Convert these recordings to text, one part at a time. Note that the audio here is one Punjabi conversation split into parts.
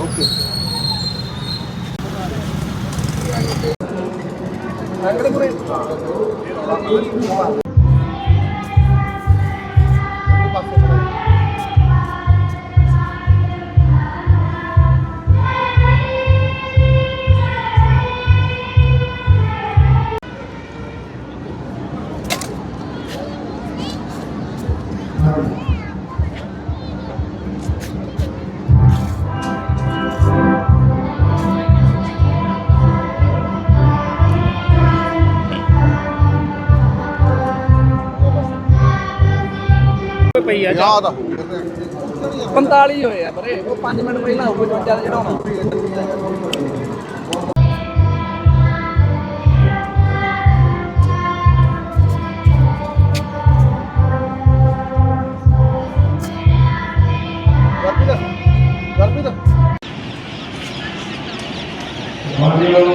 Okay Thank you. ਪਈ ਆ ਯਾਦ ਆ 45 ਹੋਏ ਆ ਪਰੇ ਉਹ 5 ਮਿੰਟ ਪਹਿਲਾਂ ਹੋਊਗਾ ਚੁੱਚਾ ਦਾ ਚੜਾਉਣਾ ਗਰਮੀ ਦਾ ਗਰਮੀ ਦਾ ਮਾਨਯੋਗ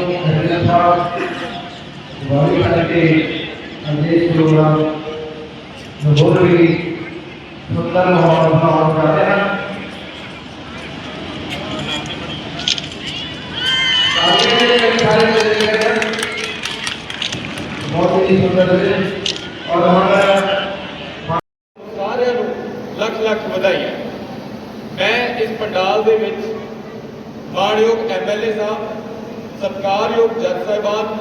ਪ੍ਰੈਜ਼ੀਡੈਂਟ ਸਾਹਿਬ ਵਾਲੀ ਕਰਕੇ ਅੰਦੇਸ਼ ਪ੍ਰੋਗਰਾਮ ਨੂੰ ਬਹੁਤ ਹੀ ਸੁੰਦਰ ਮਾਹੌਲ ਬਣਾਉਣ ਕਰ ਰਹੇ ਹਨ ਆਗੇ ਦੇ ਸਾਰੇ ਜਿਹੜੇ ਹਨ ਬਹੁਤ ਹੀ ਸੁੰਦਰ ਹੈ ਔਰ ਹਮਾਰਾ ਸਾਰਿਆਂ ਨੂੰ ਲੱਖ ਲੱਖ ਵਧਾਈਆਂ ਮੈਂ ਇਸ ਪੰਡਾਲ ਦੇ ਵਿੱਚ ਮਾਣਯੋਗ ਐਮਐਲਏ ਸਾਹਿਬ ਸਤਿਕਾਰਯੋਗ ਜੱਜ ਸਾਹਿਬਾਨ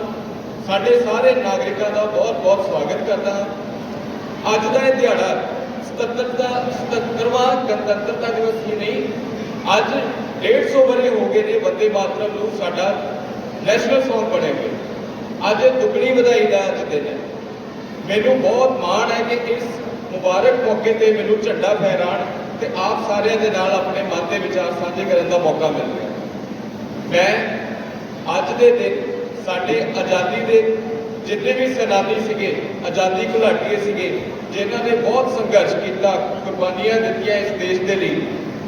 ਸਾਡੇ ਸਾਰੇ ਨਾਗਰਿਕਾਂ ਦਾ ਬਹੁਤ ਬਹੁਤ ਸਵਾਗਤ ਕਰਦਾ ਹਾਂ ਅੱਜ ਦਾ ਇਹ ਦਿਹਾੜਾ 77 ਦਾ 77ਵਾਂ ਗਣਤੰਤਰਤਾ ਦਿਵਸ ਹੀ ਨਹੀਂ, ਅੱਜ 150 ਵਰੇ ਹੋ ਗਏ ਨੇ ਵੰਦੇ ਮਾਤਰਮ ਨੂੰ ਸਾਡਾ ਨੈਸ਼ਨਲ ਸੌਂਗ ਬਣੇ ਹੋਏ। ਅੱਜ ਇਹ ਦੁੱਗਣੀ ਵਧਾਈ ਦਾ ਅੱਜ ਦਿਨ ਹੈ। ਮੈਨੂੰ ਬਹੁਤ ਮਾਣ ਹੈ ਕਿ ਇਸ ਮੁਬਾਰਕ ਮੌਕੇ ਤੇ ਮੈਨੂੰ ਝੰਡਾ ਫਹਿਰਾਣ ਤੇ ਆਪ ਸਾਰਿਆਂ ਦੇ ਨਾਲ ਆਪਣੇ ਮਨ ਦੇ ਵਿਚਾਰ ਸਾਂਝੇ ਕਰਨ ਦਾ ਮੌਕਾ ਮਿਲ ਰਿਹਾ। ਮੈਂ ਅੱਜ ਦੇ ਦਿਨ ਸਾਡੇ ਆਜ਼ਾਦੀ ਦੇ ਜਿੰਨੇ ਵੀ ਸੈਨਾਨੀ ਸੀਗੇ, ਆਜ਼ਾਦੀ ਘੁਲਾਟੀਏ ਸੀਗੇ ਜਿਨ੍ਹਾਂ ਨੇ ਬਹੁਤ ਸੰਘਰਸ਼ ਕੀਤਾ, ਕੁਰਬਾਨੀਆਂ ਦਿੱਤੀਆਂ ਇਸ ਦੇਸ਼ ਦੇ ਲਈ।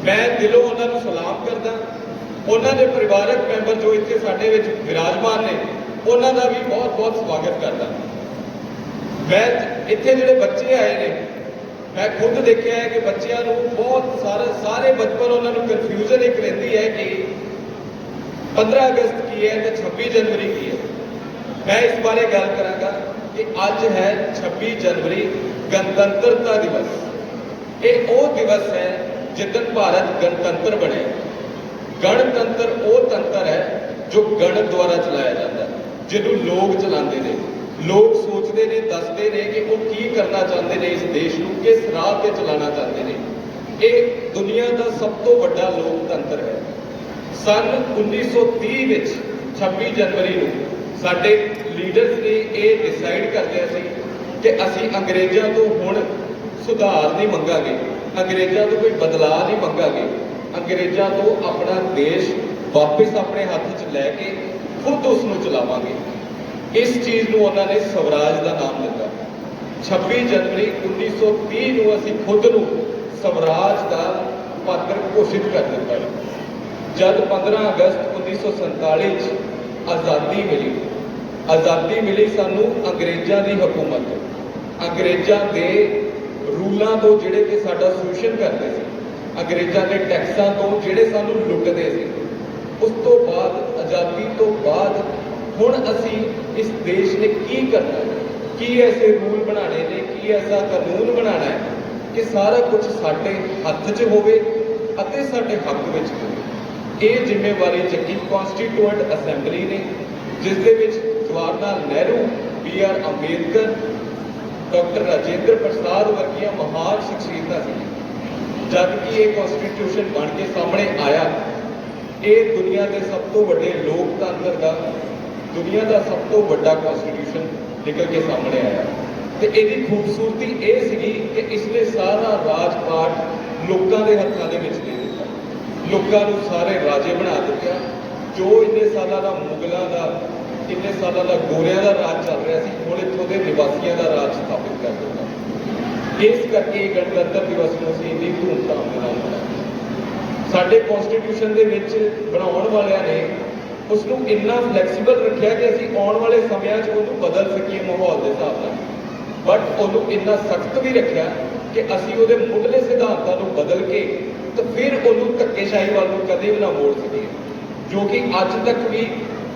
ਮੈਂ ਦਿਲੋਂ ਉਹਨਾਂ ਨੂੰ ਸਲਾਮ ਕਰਦਾ ਉਹਨਾਂ ਦੇ ਪਰਿਵਾਰਕ ਮੈਂਬਰ ਜੋ ਇੱਥੇ ਸਾਡੇ ਵਿੱਚ ਵਿਰਾਜਮਾਨ ਨੇ, ਉਹਨਾਂ ਦਾ ਵੀ ਬਹੁਤ ਬਹੁਤ ਸਵਾਗਤ ਕਰਦਾ ਮੈਂ ਇੱਥੇ ਜਿਹੜੇ ਬੱਚੇ ਆਏ ਨੇ, ਮੈਂ ਖੁਦ ਦੇਖਿਆ ਹੈ ਕਿ ਬੱਚਿਆਂ ਨੂੰ ਬਹੁਤ ਸਾਰੇ ਸਾਰੇ ਬਚਪਨ ਉਹਨਾਂ ਨੂੰ ਕਨਫਿਊਜ਼ਨ ਇੱਕ ਰਹਿੰਦੀ ਹੈ ਕਿ 15 ਅਗਸਤ ਕੀ ਹੈ ਤੇ 26 ਜਨਵਰੀ ਕੀ ਹੈ। ਮੈਂ ਇਸ ਬਾਰੇ ਗੱਲ ਕਰਾਂਗਾ ਕਿ ਅੱਜ ਹੈ 26 ਜਨਵਰੀ ਗਣਤੰਤਰਤਾ ਦਿਵਸ। ਇਹ ਉਹ ਦਿਵਸ ਹੈ ਜਿੱਦਣ ਭਾਰਤ ਗਣਤੰਤਰ ਬਣਿਆ ਗਣਤੰਤਰ ਉਹ ਤੰਤਰ ਹੈ ਜੋ ਗਣ ਦੁਆਰਾ ਚਲਾਇਆ ਜਾਂਦਾ ਹੈ, ਜਿਹਨੂੰ ਲੋਕ ਚਲਾਉਂਦੇ ਨੇ। ਲੋਕ ਸੋਚਦੇ ਨੇ, ਦੱਸਦੇ ਨੇ ਕਿ ਉਹ ਕੀ ਕਰਨਾ ਚਾਹੁੰਦੇ ਨੇ ਇਸ ਦੇਸ਼ ਨੂੰ, ਕਿਸ ਰਾਹ ਤੇ ਚਲਾਉਣਾ ਚਾਹੁੰਦੇ ਨੇ। ਇਹ ਦੁਨੀਆ ਦਾ ਸਭ ਤੋਂ ਵੱਡਾ ਲੋਕਤੰਤਰ ਹੈ। ਸਨ 1930 ਵਿੱਚ 26 ਜਨਵਰੀ ਨੂੰ ਸਾਡੇ ਲੀਡਰਸ ਨੇ ਇਹ ਡਿਸਾਈਡ ਕਰ ਲਿਆ ਸੀ ਕਿ ਅਸੀਂ ਅੰਗਰੇਜ਼ਾਂ ਤੋਂ ਹੁਣ ਸੁਧਾਰ ਨਹੀਂ ਮੰਗਾਂਗੇ। ਅੰਗਰੇਜ਼ਾਂ ਤੋਂ ਕੋਈ ਬਦਲਾਅ ਨਹੀਂ ਮੰਗਾਂਗੇ। ਅੰਗਰੇਜ਼ਾਂ ਤੋਂ ਆਪਣਾ ਦੇਸ਼ ਵਾਪਸ ਆਪਣੇ ਹੱਥ 'ਚ ਲੈ ਕੇ ਖੁਦ ਉਸ ਨੂੰ ਚਲਾਵਾਂਗੇ। ਇਸ ਚੀਜ਼ ਨੂੰ ਉਹਨਾਂ ਨੇ ਸਵਰਾਜ ਦਾ ਨਾਮ ਦਿੱਤਾ। 26 ਜਨਵਰੀ 1930 ਨੂੰ ਅਸੀਂ ਖੁਦ ਨੂੰ ਸਵਰਾਜ ਦਾ ਪਾਤਰ ਘੋਸ਼ਿਤ ਕਰ ਦਿੱਤਾ। ਜਦ 15 ਅਗਸਤ 1947 ਚ ਆਜ਼ਾਦੀ ਮਿਲੀ ਆਜ਼ਾਦੀ ਮਿਲੀ ਸਾਨੂੰ ਅੰਗਰੇਜ਼ਾਂ ਦੀ ਹਕੂਮਤ। ਤੋਂ ਅੰਗਰੇਜ਼ਾਂ ਦੇ ਰੂਲਾਂ ਤੋਂ ਜਿਹੜੇ ਕਿ ਸਾਡਾ ਸ਼ੋਸ਼ਣ ਕਰਦੇ ਸੀ, ਅੰਗਰੇਜ਼ਾਂ ਦੇ ਟੈਕਸਾਂ ਤੋਂ ਜਿਹੜੇ ਸਾਨੂੰ ਲੁੱਟਦੇ ਸੀ, ਉਸ ਤੋਂ ਬਾਅਦ, ਆਜ਼ਾਦੀ ਤੋਂ ਬਾਅਦ ਹੁਣ ਅਸੀਂ ਇਸ ਦੇਸ਼ ਨੇ ਕੀ ਕਰਨਾ ਹੈ? ਕੀ ਐਸੇ ਰੂਲ ਬਣਾਣੇ ਨੇ? ਕੀ ਐਸਾ ਕਾਨੂੰਨ ਬਣਾਉਣਾ ਹੈ ਕਿ ਸਾਰਾ ਕੁਝ ਸਾਡੇ ਹੱਥ 'ਚ ਹੋਵੇ ਅਤੇ ਸਾਡੇ ਹੱਕ ਵਿੱਚ ਹੋਵੇ? ਇਹ ਜ਼ਿੰਮੇਵਾਰੀ ਚੱਕੀ ਕਨਸਟੀਟਿਊਐਂਟ ਅਸੈਂਬਲੀ ਨੇ, ਜਿਸ ਦੇ ਵਿੱਚ Jawahar Lal Nehru, B R Ambedkar, doctor Rajendra Prasad ਵਰਗੀਆਂ ਮਹਾਨ ਸ਼ਖਸੀਅਤਾਂ ਸੀ। ਜਦ ਕਿ ਇਹ ਕਨਸਟੀਟਿਊਸ਼ਨ ਬਣ ਕੇ ਸਾਹਮਣੇ ਆਇਆ, ਇਹ ਦੁਨੀਆ ਦੇ ਸਭ ਤੋਂ ਵੱਡੇ ਲੋਕਤੰਤਰ ਦਾ, ਦੁਨੀਆ ਦਾ ਸਭ ਤੋਂ ਵੱਡਾ ਕਨਸਟੀਟਿਊਸ਼ਨ ਨਿਕਲ ਕੇ ਸਾਹਮਣੇ ਆਇਆ। ਤੇ ਇਹਦੀ ਖੂਬਸੂਰਤੀ ਇਹ ਸੀਗੀ ਕਿ ਇਸ ਨੇ ਸਾਰਾ ਰਾਜਪਾਟ ਲੋਕਾਂ ਦੇ ਹੱਥਾਂ ਦੇ ਵਿੱਚ ਦੇ ਦਿੱਤਾ। ਲੋਕਾਂ ਨੂੰ ਸਾਰੇ ਰਾਜੇ ਬਣਾ ਦਿੱਤਾ ਜੋ ਇੰਨੇ ਸਾਲਾਂ ਦਾ ਮੁਗਲਾਂ ਦਾ ਕਿੰਨੇ ਸਾਲਾਂ ਦਾ ਗੋਰਿਆਂ ਦਾ ਰਾਜ ਚੱਲ ਰਿਹਾ ਸੀ, ਹੁਣ ਇੱਥੋਂ ਦੇ ਨਿਵਾਸੀਆਂ ਦਾ ਰਾਜ ਸਥਾਪਿਤ ਕਰ ਦਿੱਤਾ। ਇਸ ਕਰਕੇ ਇਹ ਗਣਤੰਤਰ ਦਿਵਸ ਨੂੰ ਅਸੀਂ ਇੰਨੀ ਧੂਮਧਾਮ ਦੇ ਨਾਲ ਮਨਾਉਂਦੇ ਸਾਡੇ ਕਨਸਟੀਟਿਊਸ਼ਨ ਦੇ ਵਿੱਚ ਬਣਾਉਣ ਵਾਲਿਆਂ ਨੇ ਉਸ ਨੂੰ ਇੰਨਾ ਫਲੈਕਸੀਬਲ ਰੱਖਿਆ ਕਿ ਅਸੀਂ ਆਉਣ ਵਾਲੇ ਸਮਿਆਂ 'ਚ ਉਹਨੂੰ ਬਦਲ ਸਕੀਏ ਮਾਹੌਲ ਦੇ ਹਿਸਾਬ ਨਾਲ। ਬਟ ਉਹਨੂੰ ਇੰਨਾ ਸਖਤ ਵੀ ਰੱਖਿਆ ਕਿ ਅਸੀਂ ਉਹਦੇ ਮੁੱਢਲੇ ਸਿਧਾਂਤਾਂ ਨੂੰ ਬਦਲ ਕੇ ਤਾਂ ਫਿਰ ਉਹਨੂੰ ਧੱਕੇਸ਼ਾਹੀ ਵੱਲ ਨੂੰ ਕਦੇ ਵੀ ਨਾ ਮੋੜ ਸਕੀਏ। ਜੋ ਕਿ ਅੱਜ ਤੱਕ ਵੀ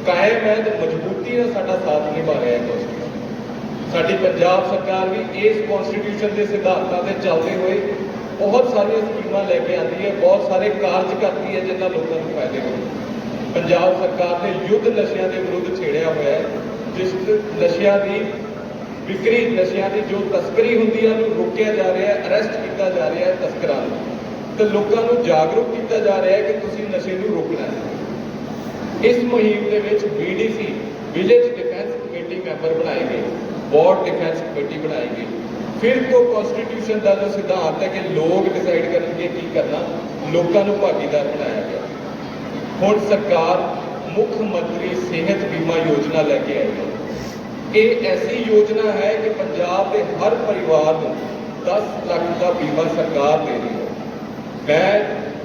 ਕਾਇਮ ਹੈ ਤੇ ਮਜ਼ਬੂਤੀ ਨਾਲ ਸਾਡਾ ਸਾਥ ਨਿਭਾ ਰਿਹਾ ਹੈ constitution। ਸਾਡੀ ਪੰਜਾਬ ਸਰਕਾਰ ਵੀ ਇਸ ਕਨਸਟੀਟਿਊਸ਼ਨ ਦੇ ਸਿਧਾਂਤਾਂ ਤੇ ਚੱਲਦੇ ਹੋਏ ਬਹੁਤ ਸਾਰੀਆਂ ਸਕੀਮਾਂ ਲੈ ਕੇ ਆਉਂਦੀ ਹੈ, ਬਹੁਤ ਸਾਰੇ ਕਾਰਜ ਕਰਦੀ ਹੈ ਜਿਨ੍ਹਾਂ ਲੋਕਾਂ ਨੂੰ ਫਾਇਦੇ ਹੋਣ ਪੰਜਾਬ ਸਰਕਾਰ ਨੇ ਯੁੱਧ ਨਸ਼ਿਆਂ ਦੇ ਵਿਰੁੱਧ ਛੇੜਿਆ ਹੋਇਆ ਹੈ, ਜਿਸ ਨਸ਼ਿਆਂ ਦੀ, ਵਿਕਰੀ ਨਸ਼ਿਆਂ ਦੀ ਜੋ ਤਸਕਰੀ ਹੁੰਦੀ ਹੈ, ਉਹਨੂੰ ਰੋਕਿਆ ਜਾ ਰਿਹਾ ਹੈ ਅਰੈਸਟ ਕੀਤਾ ਜਾ ਰਿਹਾ ਹੈ ਤਸਕਰਾਂ ਨੂੰ ਤੇ ਲੋਕਾਂ ਨੂੰ ਜਾਗਰੂਕ ਕੀਤਾ ਜਾ ਰਿਹਾ ਹੈ ਕਿ ਤੁਸੀਂ ਨਸ਼ੇ ਨੂੰ ਰੋਕਣਾ ਇਸ ਮੁਹਿੰਮ ਦੇ ਵਿੱਚ BDC village defence committee member ਬਣਾਏ ਗਏ ਵਾਰਡ ਡਿਫੈਂਸ ਕਮੇਟੀ ਬਣਾਈ ਗਈ ਫਿਰ ਤੋਂ ਕਨਸਟੀਟਿਊਸ਼ਨ ਦਾ ਜੋ ਸਿਧਾਂਤ ਹੈ ਕਿ ਲੋਕ ਡਿਸਾਈਡ ਕਰਨਗੇ ਕੀ ਕਰਨਾ, ਲੋਕਾਂ ਨੂੰ ਭਾਗੀਦਾਰ ਬਣਾਇਆ ਗਿਆ। ਹੁਣ ਸਰਕਾਰ ਮੁੱਖ ਮੰਤਰੀ ਸਿਹਤ ਬੀਮਾ ਯੋਜਨਾ ਲੈ ਕੇ ਆਈ ਹੈ। ਇਹ ਐਸੀ ਯੋਜਨਾ ਹੈ ਕਿ ਪੰਜਾਬ ਦੇ ਹਰ ਪਰਿਵਾਰ ਨੂੰ 10 ਲੱਖ ਦਾ ਬੀਮਾ ਸਰਕਾਰ ਦੇ ਰਹੀ ਹੈ। ਮੈਂ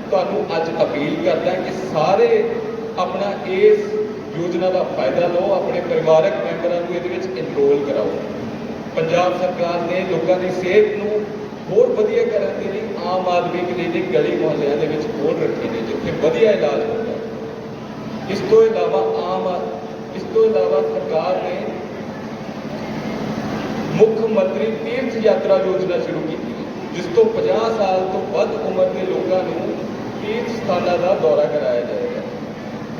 ਤੁਹਾਨੂੰ ਅੱਜ ਅਪੀਲ ਕਰਦਾ ਕਿ ਸਾਰੇ ਆਪਣਾ ਇਸ ਯੋਜਨਾ ਦਾ ਫਾਇਦਾ ਲਓ ਆਪਣੇ ਪਰਿਵਾਰਕ ਮੈਂਬਰਾਂ ਨੂੰ ਇਹਦੇ ਵਿੱਚ ਇਨਰੋਲ ਕਰਾਓ। ਪੰਜਾਬ ਸਰਕਾਰ ਨੇ ਲੋਕਾਂ ਦੀ ਸਿਹਤ ਨੂੰ ਹੋਰ ਵਧੀਆ ਕਰਨ ਦੇ ਲਈ ਆਮ ਆਦਮੀ ਕਲੀਨਿਕ ਗਲੀ ਮੁਹੱਲਿਆਂ ਦੇ ਵਿੱਚ ਖੋਲ੍ਹ ਰੱਖੇ ਨੇ ਜਿੱਥੇ ਵਧੀਆ ਇਲਾਜ ਹੁੰਦਾ ਇਸ ਤੋਂ ਇਲਾਵਾ ਆਮ ਆ- ਇਸ ਤੋਂ ਇਲਾਵਾ ਸਰਕਾਰ ਨੇ ਮੁੱਖ ਮੰਤਰੀ ਤੀਰਥ ਯਾਤਰਾ ਯੋਜਨਾ ਸ਼ੁਰੂ ਕੀਤੀ ਹੈ, ਜਿਸ ਤੋਂ 50 ਸਾਲ ਤੋਂ ਵੱਧ ਉਮਰ ਦੇ ਲੋਕਾਂ ਨੂੰ ਤੀਰਥ ਸਥਾਨਾਂ ਦਾ ਦੌਰਾ ਕਰਾਇਆ ਜਾਏਗਾ।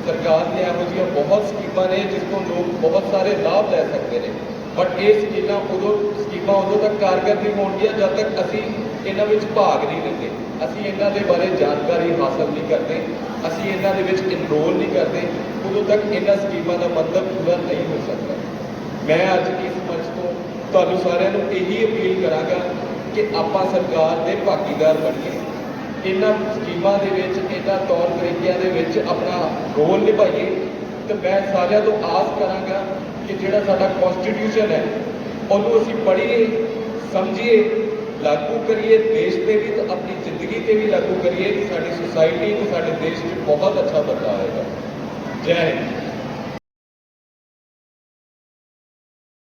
ਸਰਕਾਰ ਦੀਆਂ ਇਹੋ ਜਿਹੀਆਂ ਬਹੁਤ ਸਕੀਮਾਂ ਨੇ ਜਿਸ ਤੋਂ ਲੋਕ ਬਹੁਤ ਸਾਰੇ ਲਾਭ ਲੈ ਸਕਦੇ ਨੇ। ਬਟ ਇਹ ਸਕੀਮਾਂ ਉਦੋਂ ਸਕੀਮਾਂ ਉਦੋਂ ਤੱਕ ਕਾਰਗਰ ਨਹੀਂ ਹੋਣਗੀਆਂ ਜਦ ਤੱਕ ਅਸੀਂ ਇਹਨਾਂ ਵਿੱਚ ਭਾਗ ਨਹੀਂ ਲੈਂਦੇ। ਅਸੀਂ ਇਹਨਾਂ ਦੇ ਬਾਰੇ ਜਾਣਕਾਰੀ ਹਾਸਲ ਨਹੀਂ ਕਰਦੇ। ਅਸੀਂ ਇਹਨਾਂ ਦੇ ਵਿੱਚ ਇਨਰੋਲ ਨਹੀਂ ਕਰਦੇ। ਉਦੋਂ ਤੱਕ ਇਹਨਾਂ ਸਕੀਮਾਂ ਦਾ ਮਤਲਬ ਪੂਰਾ ਨਹੀਂ ਹੋ ਸਕਦਾ। ਮੈਂ ਅੱਜ ਇਸ ਮੰਚ ਤੋਂ ਤੁਹਾਨੂੰ ਸਾਰਿਆਂ ਨੂੰ ਇਹੀ ਅਪੀਲ ਕਰਾਂਗਾ ਕਿ ਆਪਾਂ ਸਰਕਾਰ ਦੇ ਭਾਗੀਦਾਰ ਬਣੀਏ। ਇਹਨਾਂ ਸਕੀਮਾਂ ਦੇ ਵਿੱਚ, ਇਹਨਾਂ ਤੌਰ ਤਰੀਕਿਆਂ ਦੇ ਵਿੱਚ ਆਪਣਾ ਰੋਲ ਨਿਭਾਈਏ ਤੇ ਮੈਂ ਸਾਰਿਆਂ ਤੋਂ ਆਸ ਕਰਾਂਗਾ ਕਿ ਜਿਹੜਾ ਸਾਡਾ ਕਨਸਟੀਟਿਊਸ਼ਨ ਹੈ, ਉਹਨੂੰ ਅਸੀਂ ਪੜ੍ਹੀਏ, ਸਮਝੀਏ, ਲਾਗੂ ਕਰੀਏ, ਦੇਸ਼ ਤੇ ਵੀ ਤੇ ਆਪਣੀ ਜ਼ਿੰਦਗੀ ਤੇ ਵੀ ਲਾਗੂ ਕਰੀਏ, ਸਾਡੀ ਸੁਸਾਇਟੀ ਨੂੰ, ਸਾਡੇ ਦੇਸ਼ 'ਚ ਬਹੁਤ ਅੱਛਾ ਬਦਲਾਅ ਆਏਗਾ ਜੈ ਹਿੰਦ।